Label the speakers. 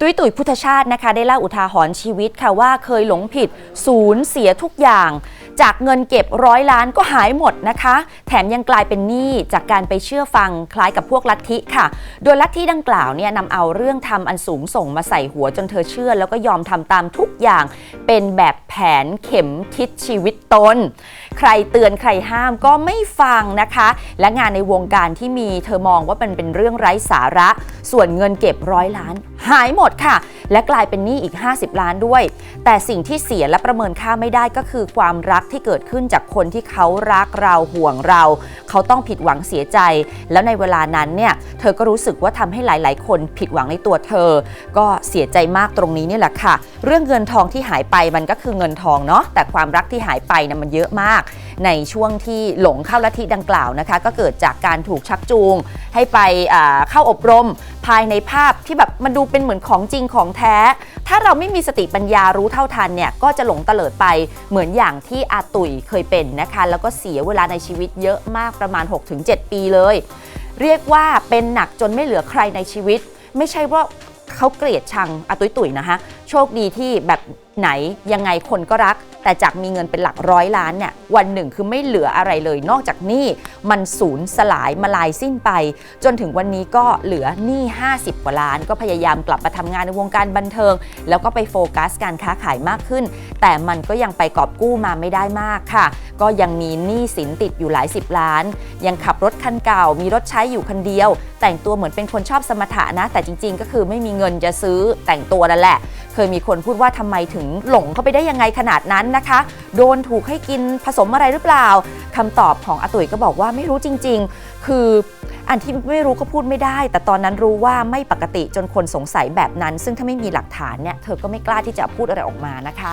Speaker 1: ตุ้ยตุ๋ยพุทธชาตินะคะ ได้เล่าอุทาหรณ์ชีวิตค่ะว่าเคยหลงผิด ศูนย์เสียทุกอย่าง จากเงินเก็บร้อยล้านก็หายหมดนะคะ แถมยังกลายเป็นหนี้จากการไปเชื่อฟังคล้ายกับพวกลัทธิค่ะ โดยลัทธิดังกล่าวเนี่ยนำเอาเรื่องทำอันสูงส่งมาใส่หัวจนเธอเชื่อ แล้วก็ยอมทำตามทุกอย่าง เป็นแบบแผนเข็มทิศชีวิตตน ใครเตือนใครห้ามก็ไม่ฟังนะคะ และงานในวงการที่มีเธอมองว่ามันเป็นเรื่องไร้สาระ ส่วนเงินเก็บร้อยล้าน หายหมดค่ะ และกลายเป็นหนี้อีก 50 ล้านด้วย แต่สิ่งที่เสียและประเมินค่าไม่ได้ก็คือความรักที่เกิดขึ้นจากคนที่เขารักเราห่วงเรา เขาต้องผิดหวังเสียใจ แล้วในเวลานั้นเนี่ยเธอก็รู้สึกว่าทำให้หลาย ๆ คนผิดหวังในตัวเธอ ก็เสียใจมากตรงนี้นี่แหละค่ะ เรื่องเงินทองที่หายไปมันก็คือเงินทองเนาะแต่ความรักที่หายไปนะมันเยอะมาก ในช่วงที่หลงเข้าลัทธิดังกล่าวนะคะ ก็เกิดจากการถูกชักจูง ให้ไปเข้าอบรมภายในภาพที่แบบมันดูเป็นเหมือนของจริงของแท้ ถ้าเราไม่มีสติปัญญารู้เท่าทันเนี่ยก็จะหลงเตลิดไปเหมือนอย่างที่อาตุยเคยเป็นนะคะ แล้วก็เสียเวลาในชีวิตเยอะมากประมาณ 6-7 ปีเลย เรียกว่าเป็นหนักจนไม่เหลือใครในชีวิต ไม่ใช่ว่าเขาเกลียดชังอาตุยตุยนะคะ โชคดีที่แบบ ไหนยังไงคนก็รัก แต่จากมีเงินเป็นหลักร้อยล้านเนี่ยวันหนึ่งคือไม่เหลืออะไรเลย นอกจากหนี้มันสูญสลายมาลายสิ้นไป จนถึงวันนี้ก็เหลือหนี้ 50 กว่าล้าน ก็พยายามกลับมาทำงานในวงการบันเทิง แล้วก็ไปโฟกัสการค้าขายมากขึ้น แต่มันก็ยังไปกอบกู้มาไม่ได้มากค่ะ ก็ยังมีหนี้สินติดอยู่หลายสิบล้าน ยังขับรถคันเก่า มีรถใช้อยู่คันเดียว แต่งตัวเหมือนเป็นคนชอบสมถะนะ แต่จริง ๆ ก็คือไม่มีเงินจะซื้อแต่งตัวนั่นแหละ เคยมีคนพูดว่าทำไมถึงหลงเข้าไปได้ยังไงขนาดนั้นนะคะ โดนถูกให้กินผสมอะไรหรือเปล่าคำตอบของอาตุ๋ยก็บอกว่าไม่รู้จริง ๆ คืออันที่ไม่รู้ก็พูดไม่ได้ แต่ตอนนั้นรู้ว่าไม่ปกติจนคนสงสัยแบบนั้น ซึ่งถ้าไม่มีหลักฐานเนี่ยเธอก็ไม่กล้าที่จะพูดอะไรออกมานะคะ